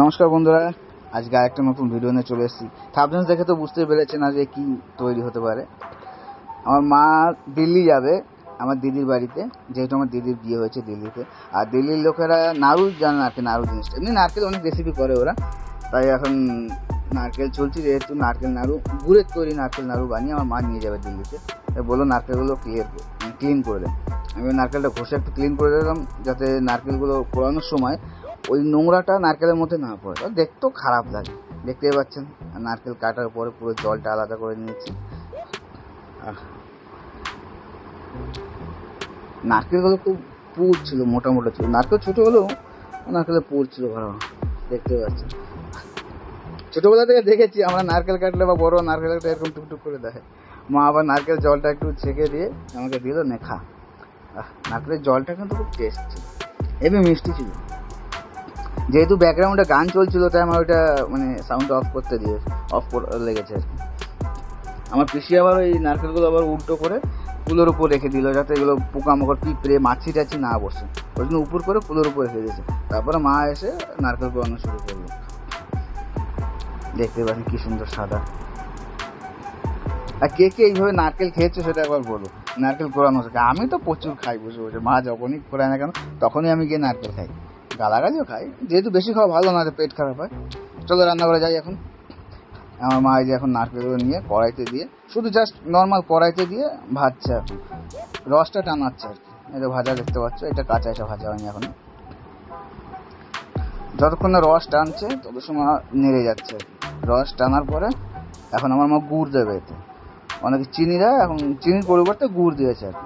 নমস্কার বন্ধুরা, আজকে আরেকটা নতুন ভিডিও নিয়ে চলে এসেছি। থাবজেন্স দেখে তো বুঝতে পেরেছেন আজকে কি তৈরি হতে পারে। আমার মা দিল্লি যাবে, আমার দিদির বাড়িতে, যেহেতু আমার দিদির বিয়ে হয়েছে দিল্লিতে। আর দিল্লির লোকেরা নাড়ু জানে না আর কি নাড়ু জিনিসটা। এমনি নারকেল অনেক রেসিপি করে ওরা। তাই এখন নারকেল চলছে, যেহেতু নারকেল নাড়ু, গুড়ের তৈরি নারকেল নাড়ু বানিয়ে আমার মা নিয়ে যাবে দিল্লিতে। তাই বলল নারকেলগুলো ক্লিয়ার ক্লিন করে দেয় আমি নারকেলটা ঘষে একটু ক্লিন করে দিলাম, যাতে নারকেলগুলো পোড়ানোর সময় ওই নোংরাটা নারকেলের মধ্যে না পড়ে। দেখতেও খারাপ লাগে। দেখতেই পাচ্ছেন, নারকেল কাটার পরে পুরো জলটা আলাদা করে নিয়েছি। নারকেলগুলো খুব পুর ছিল, মোটা মোটা ছিল। নারকেল ছোটো হলেও নারকেলের পুর ছিল ভালো। দেখতে পাচ্ছেন। ছোটোবেলা থেকে দেখেছি, আমরা নারকেল কাটলে বা বড় নারকেল কাটলে এরকম টুকটুক করে দেখে। মা আবার নারকেল জলটা একটু ছেঁকে দিয়ে আমাকে দিল নেখা নারকেলের জলটা কিন্তু খুব টেস্ট ছিল। এমনি মিষ্টি ছিল। যেহেতু ব্যাকগ্রাউন্ডে গান চলছিল, তাই আমার ওইটা মানে সাউন্ড অফ করতে দিয়ে অফ লেগেছে আর কি। আমার পিসি আবার ওই নারকেলগুলো আবার উল্টো করে কুলোর উপর রেখে দিল, যাতে এগুলো পোকামাকড়, পিঁপড়ে, মাছি টাছি না বসে। ওই জন্য উপর করে কুলোর উপর রেখে দিয়েছে। তারপরে মা এসে নারকেল পোড়ানো শুরু করল। দেখতে পাচ্ছেন কি সুন্দর সাদা। আর কে কে এইভাবে নারকেল খেয়েছো সেটা একবার বলো নারকেল কোরানো আমি তো প্রচুর খাই বসে বসে মা যখনই কোরায় না কেন, তখনই আমি গিয়ে নারকেল খাই। গালাগালিও খাই। যেহেতু বেশি খাওয়া ভালো না, পেট খারাপ হয়। চলো রান্না করে যাই এখন। আমার মা যে এখন নারকেলগুলো নিয়ে কড়াইতে দিয়ে, শুধু জাস্ট নর্মাল কড়াইতে দিয়ে ভাজছে রসটা টানাচ্ছে আর কি। এটা ভাজা দেখতে পাচ্ছ, এটা কাঁচা এটা ভাজা হয়নি এখন। যতক্ষণ না রস টানছে, তত সময় নেড়ে যাচ্ছে রস টানার পরে এখন আমার মা গুড় দেবে এতে। অনেকে চিনি দেয়, এখন চিনির পরিবর্তে গুড় দিয়েছে আর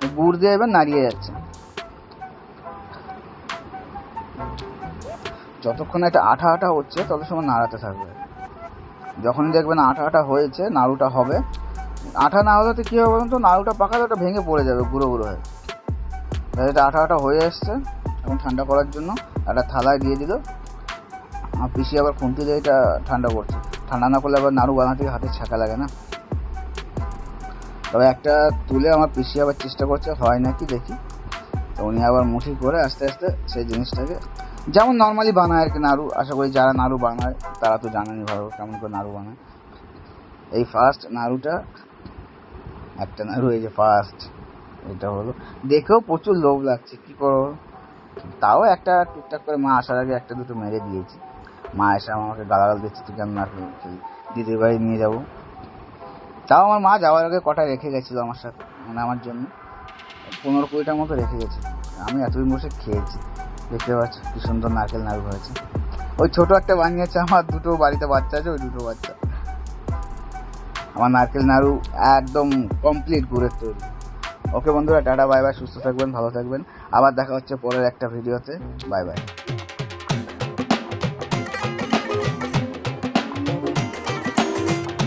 কি। গুড় দিয়ে এবার নাড়িয়ে যাচ্ছে। যতক্ষণ এটা আঠা আঠা হচ্ছে, তত সময় নাড়াতে থাকবে। যখনই দেখবেন আঠা আঠা হয়েছে, নাড়ুটা হবে। আঠা না হলে তো কী হবে বলুন তো? নাড়ুটা পাকালে ওটা ভেঙে পড়ে যাবে গুঁড়ো গুঁড়ো হয়ে। এটা আঠা আঠা হয়ে এসছে এখন ঠান্ডা করার জন্য। একটা থালায় দিয়ে দিল। পিসি আবার খুন্তি দিয়ে এটা ঠান্ডা করছে। ঠান্ডা না করলে আবার নাড়ু বানাতে হাতে ছাকা লাগে না। তবে একটা তুলে আমার পিসি আবার চেষ্টা করছে, হয় নাকি দেখি। তো উনি আবার মুঠি করে আস্তে আস্তে সেই জিনিসটাকে যেমন নর্মালি বানায় আর কি নাড়ু, আশা করি যারা নাড়ু বানায়, তারা তো জানেনই ভালো কেমন করে নাড়ু বানায়। এই ফার্স্ট নাড়ুটা, একটা নাড়ু, এই যে ফার্স্ট এটা হলো। দেখেও প্রচুর লোভ লাগছে, কি করো তাও একটা টুকটাক করে মা আসার আগে একটা দুটো মেরে দিয়েছি। মা এসে আমাকে গালাগাল দিচ্ছে, তুই কেন খেলি দিদির বাড়ি নিয়ে যাব? তাও আমার মা যাওয়ার আগে কটা রেখে গেছিল আমার সাথে মানে আমার জন্য। পনেরো কুড়িটার মতো রেখে গেছে। আমি এতদিন বসে খেয়েছি। দেখতে পাচ্ছ, কি সুন্দর নারকেল নাড়ু হয়েছে। ওই ছোট একটা বানিয়েছে আমার, দুটো বাড়িতে বাচ্চা আছে, ওই দুটো বাচ্চা। আমার নারকেল নাড়ু একদম কমপ্লিট ঘুরে তৈরি। ওকে বন্ধুরা, টাটা বাই বাই সুস্থ থাকবেন, ভালো থাকবেন। আবার দেখা হচ্ছে পরের একটা ভিডিওতে। Bye bye